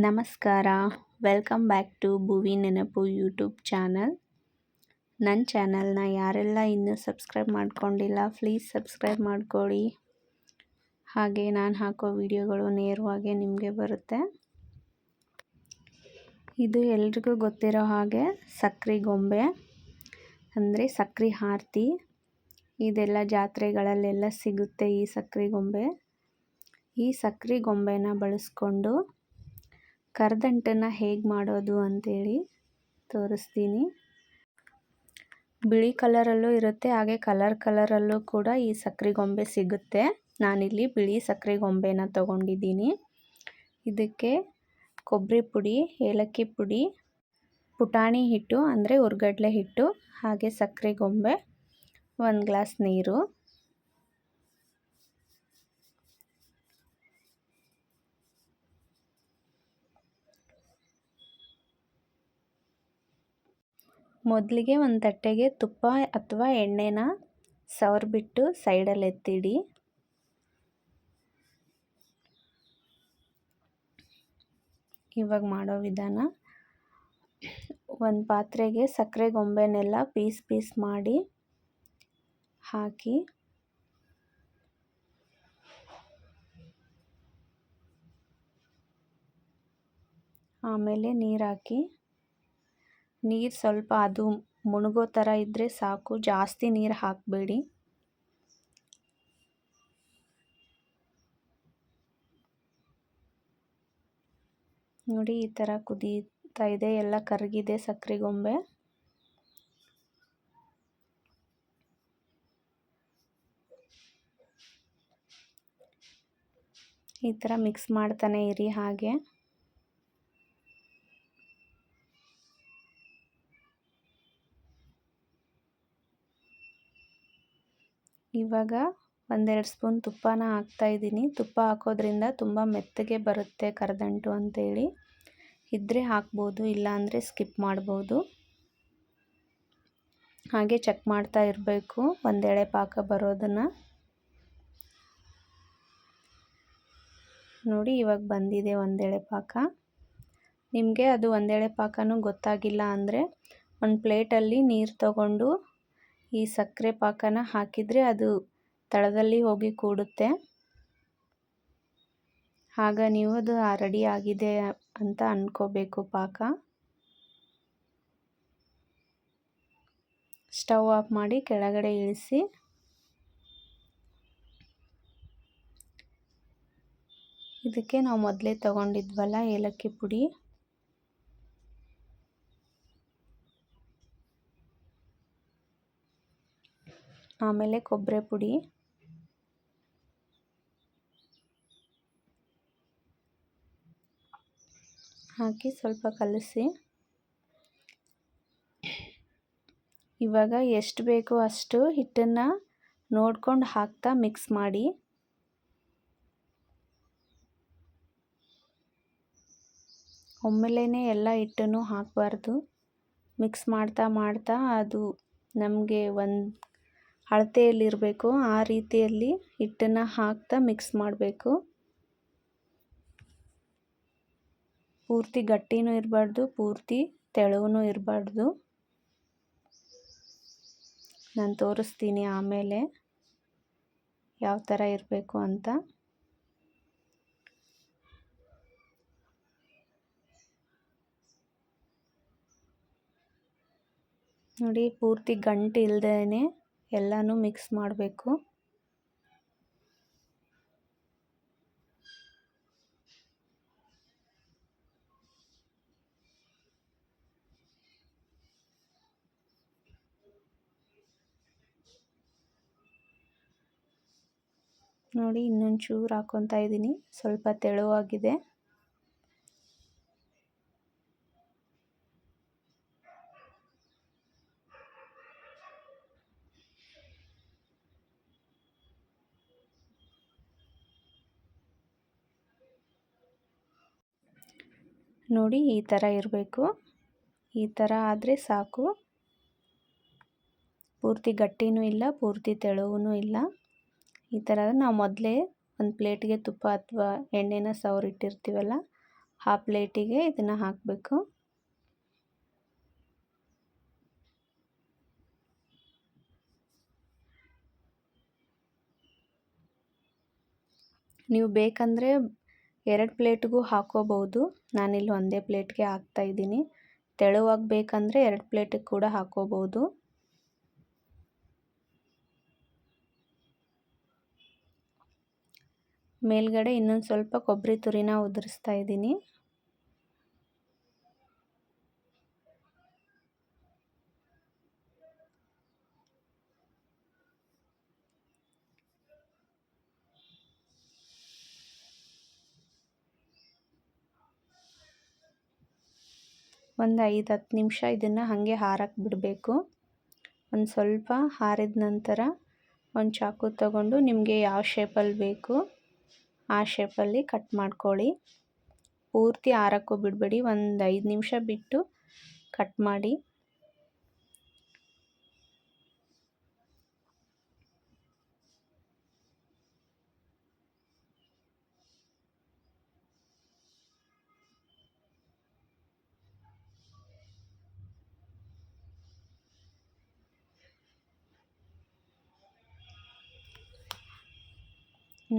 ನಮಸ್ಕಾರ. Welcome back to ಭುವಿ ನೆನಪು YouTube channel. ನನ್ನ ಚಾನಲ್ನ ಯಾರೆಲ್ಲ ಇನ್ನೂ ಸಬ್ಸ್ಕ್ರೈಬ್ ಮಾಡ್ಕೊಂಡಿಲ್ಲ, ಪ್ಲೀಸ್ ಸಬ್ಸ್ಕ್ರೈಬ್ ಮಾಡ್ಕೊಳ್ಳಿ. ಹಾಗೆ ನಾನು ಹಾಕೋ ವಿಡಿಯೋಗಳು ನೇರವಾಗಿ ನಿಮಗೆ ಬರುತ್ತೆ. ಇದು ಎಲ್ರಿಗೂ ಗೊತ್ತಿರೋ ಹಾಗೆ ಸಕ್ರೆ ಗೊಂಬೆ, ಅಂದರೆ ಸಕ್ರೆ ಆರತಿ ಇದೆಲ್ಲ ಜಾತ್ರೆಗಳಲ್ಲೆಲ್ಲ ಸಿಗುತ್ತೆ ಈ ಸಕ್ರೆ ಗೊಂಬೆ. ಈ ಸಕ್ರೆ ಗೊಂಬೆನ ಬಳಸ್ಕೊಂಡು ಕರದಂಟನ್ನು ಹೇಗೆ ಮಾಡೋದು ಅಂತೇಳಿ ತೋರಿಸ್ತೀನಿ. ಬಿಳಿ ಕಲರಲ್ಲೂ ಇರುತ್ತೆ, ಹಾಗೆ ಕಲರ್ ಕಲರಲ್ಲೂ ಕೂಡ ಈ ಸಕ್ಕರೆ ಗೊಂಬೆ ಸಿಗುತ್ತೆ. ನಾನಿಲ್ಲಿ ಬಿಳಿ ಸಕ್ಕರೆ ಗೊಂಬೆನ ತೊಗೊಂಡಿದ್ದೀನಿ. ಇದಕ್ಕೆ ಕೊಬ್ಬರಿ ಪುಡಿ, ಏಲಕ್ಕಿ ಪುಡಿ, ಪುಟಾಣಿ ಹಿಟ್ಟು ಅಂದರೆ ಉರ್ಗಡ್ಲೆ ಹಿಟ್ಟು, ಹಾಗೆ ಸಕ್ಕರೆ ಗೊಂಬೆ, ಒಂದು ಗ್ಲಾಸ್ ನೀರು. ಮೊದಲಿಗೆ ಒಂದು ತಟ್ಟೆಗೆ ತುಪ್ಪ ಅಥವಾ ಎಣ್ಣೆನ ಸವರಿಬಿಟ್ಟು ಸೈಡಲ್ಲಿ ಎತ್ತಿಡಿ. ಇವಾಗ ಮಾಡೋ ವಿಧಾನ. ಒಂದು ಪಾತ್ರೆಗೆ ಸಕ್ಕರೆ ಗೊಂಬೆನೆಲ್ಲ ಪೀಸ್ ಪೀಸ್ ಮಾಡಿ ಹಾಕಿ. ಆಮೇಲೆ ನೀರು ಹಾಕಿ. ನೀರು ಸ್ವಲ್ಪ ಅದು ಮುಳುಗೋ ಥರ ಇದ್ದರೆ ಸಾಕು. ಜಾಸ್ತಿ ನೀರು ಹಾಕಬೇಡಿ. ನೋಡಿ ಈ ಥರ ಕುದೀತಾ ಇದೆ. ಎಲ್ಲ ಕರಗಿದೆ ಸಕ್ಕರೆ ಗೊಂಬೆ ಈ ಥರ ಮಿಕ್ಸ್ ಮಾಡ್ತಾನೆ ಇರಿ ಹಾಗೆ. ಇವಾಗ ಒಂದೆರಡು ಸ್ಪೂನ್ ತುಪ್ಪನ ಹಾಕ್ತಾಯಿದ್ದೀನಿ ತುಪ್ಪ ಹಾಕೋದ್ರಿಂದ ತುಂಬ ಮೆತ್ತಗೆ ಬರುತ್ತೆ ಕರದಂಟು ಅಂತೇಳಿ. ಇದ್ದರೆ ಹಾಕ್ಬೋದು, ಇಲ್ಲಾಂದರೆ ಸ್ಕಿಪ್ ಮಾಡ್ಬೋದು. ಹಾಗೆ ಚೆಕ್ ಮಾಡ್ತಾ ಇರಬೇಕು, ಒಂದೆಳೆ ಪಾಕ ಬರೋದನ್ನು. ನೋಡಿ, ಇವಾಗ ಬಂದಿದೆ ಒಂದೆಳೆ ಪಾಕ. ನಿಮಗೆ ಅದು ಒಂದೆಳೆ ಪಾಕನೂ ಗೊತ್ತಾಗಿಲ್ಲ ಅಂದರೆ ಒಂದು ಪ್ಲೇಟಲ್ಲಿ ನೀರು ತಗೊಂಡು ಈ ಸಕ್ಕರೆ ಪಾಕನ ಹಾಕಿದರೆ ಅದು ತಳದಲ್ಲಿ ಹೋಗಿ ಕೂಡುತ್ತೆ. ಆಗ ನೀವು ಅದು ರೆಡಿ ಆಗಿದೆ ಅಂತ ಅಂದ್ಕೋಬೇಕು ಪಾಕ. ಸ್ಟವ್ ಆಫ್ ಮಾಡಿ ಕೆಳಗಡೆ ಇಳಿಸಿ. ಇದಕ್ಕೆ ನಾವು ಮೊದಲೇ ತಗೊಂಡಿದ್ವಲ್ಲ ಏಲಕ್ಕಿ ಪುಡಿ. ಆಮೇಲೆ ಕೊಬ್ಬರಿ ಪುಡಿ. ಹಾಕಿ ಸ್ವಲ್ಪ ಕಲಸಿ. ಇವಾಗ ಎಷ್ಟು ಬೇಕು ಅಷ್ಟು ಹಿಟ್ಟನ್ನು ನೋಡ್ಕೊಂಡು ಹಾಕ್ತಾ ಮಿಕ್ಸ್ ಮಾಡಿ. ಒಮ್ಮೆಲೇ ಎಲ್ಲ ಹಿಟ್ಟನ್ನು ಹಾಕಬಾರ್ದು. ಮಿಕ್ಸ್ ಮಾಡ್ತಾ ಮಾಡ್ತಾ ಅದು ನಮಗೆ ಒಂದು ಅಳತೆಯಲ್ಲಿರಬೇಕು. ಆ ರೀತಿಯಲ್ಲಿ ಹಿಟ್ಟನ್ನು ಹಾಕ್ತಾ ಮಿಕ್ಸ್ ಮಾಡಬೇಕು. ಪೂರ್ತಿ ಗಟ್ಟಿನೂ ಇರಬಾರ್ದು, ಪೂರ್ತಿ ತೆಳುವೂ ಇರಬಾರ್ದು. ನಾನು ತೋರಿಸ್ತೀನಿ ಆಮೇಲೆ ಯಾವ ಥರ ಇರಬೇಕು ಅಂತ. ನೋಡಿ ಪೂರ್ತಿ ಗಂಟು ಇಲ್ಲದೇ ಎಲ್ಲನೂ ಮಿಕ್ಸ್ ಮಾಡಬೇಕು. ನೋಡಿ ಇನ್ನೊಂದು ಚೂರು ಹಾಕ್ಕೊತಾ ಇದ್ದೀನಿ. ಸ್ವಲ್ಪ ತೆಳುವಾಗಿದೆ. ನೋಡಿ ಈ ಥರ ಇರಬೇಕು. ಈ ಥರ ಆದರೆ ಸಾಕು. ಪೂರ್ತಿ ಗಟ್ಟಿನೂ ಇಲ್ಲ, ಪೂರ್ತಿ ತೆಳುವೂ ಇಲ್ಲ. ಈ ಥರ ನಾವು ಮೊದಲೇ ಒಂದು ಪ್ಲೇಟ್ಗೆ ತುಪ್ಪ ಅಥವಾ ಎಣ್ಣೆನ ಸವರಿಟ್ಟಿರ್ತೀವಲ್ಲ, ಆ ಪ್ಲೇಟಿಗೆ ಇದನ್ನು ಹಾಕಬೇಕು. ನೀವು ಬೇಕಂದರೆ ಎರಡು ಪ್ಲೇಟ್ಗೂ ಹಾಕೋಬಹುದು. ನಾನಿಲ್ಲಿ ಒಂದೇ ಪ್ಲೇಟ್ಗೆ ಹಾಕ್ತಾಯಿದ್ದೀನಿ ತೆಳುವಾಗಿ ಬೇಕಂದರೆ ಎರಡು ಪ್ಲೇಟಿಗೆ ಕೂಡ ಹಾಕೋಬಹುದು. ಮೇಲ್ಗಡೆ ಇನ್ನೊಂದು ಸ್ವಲ್ಪ ಕೊಬ್ಬರಿ ತುರಿನ ಉದುರಿಸ್ತಾ ಇದ್ದೀನಿ. ಒಂದು ಐದು ಹತ್ತು ನಿಮಿಷ ಇದನ್ನು ಹಾಗೆ ಹಾರಕ್ಕೆ ಬಿಡಬೇಕು. ಒಂದು ಸ್ವಲ್ಪ ಹಾರಿದ ನಂತರ ಒಂದು ಚಾಕು ತಗೊಂಡು ನಿಮಗೆ ಯಾವ ಶೇಪಲ್ಲಿ ಬೇಕು ಆ ಶೇಪಲ್ಲಿ ಕಟ್ ಮಾಡ್ಕೊಳ್ಳಿ. ಪೂರ್ತಿ ಹಾರಕ್ಕೂ ಬಿಡಬೇಡಿ, ಒಂದು ಐದು ನಿಮಿಷ ಬಿಟ್ಟು ಕಟ್ ಮಾಡಿ.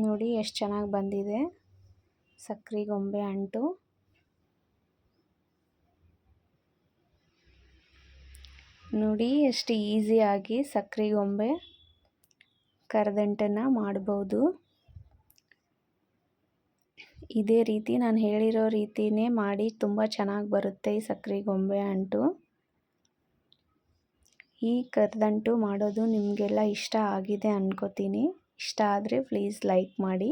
ನೋಡಿ ಎಷ್ಟು ಚೆನ್ನಾಗಿ ಬಂದಿದೆ. ಸಕ್ಕರೆ ಗೊಂಬೆ ಅಂಟು. ನೋಡಿ ಎಷ್ಟು ಈಸಿಯಾಗಿ ಸಕ್ಕರೆ ಗೊಂಬೆ ಕರದಂಟನ್ನು ಮಾಡ್ಬೋದು. ಇದೇ ರೀತಿ ನಾನು ಹೇಳಿರೋ ರೀತಿಯೇ ಮಾಡಿ ತುಂಬ ಚೆನ್ನಾಗಿ ಬರುತ್ತೆ ಈ ಸಕ್ಕರೆ ಗೊಂಬೆ ಅಂಟು. ಈ ಕರದಂಟು ಮಾಡೋದು ನಿಮಗೆಲ್ಲ ಇಷ್ಟ ಆಗಿದೆ ಅನ್ಕೋತೀನಿ. ಇಷ್ಟ ಆದರೆ ಪ್ಲೀಸ್ ಲೈಕ್ ಮಾಡಿ.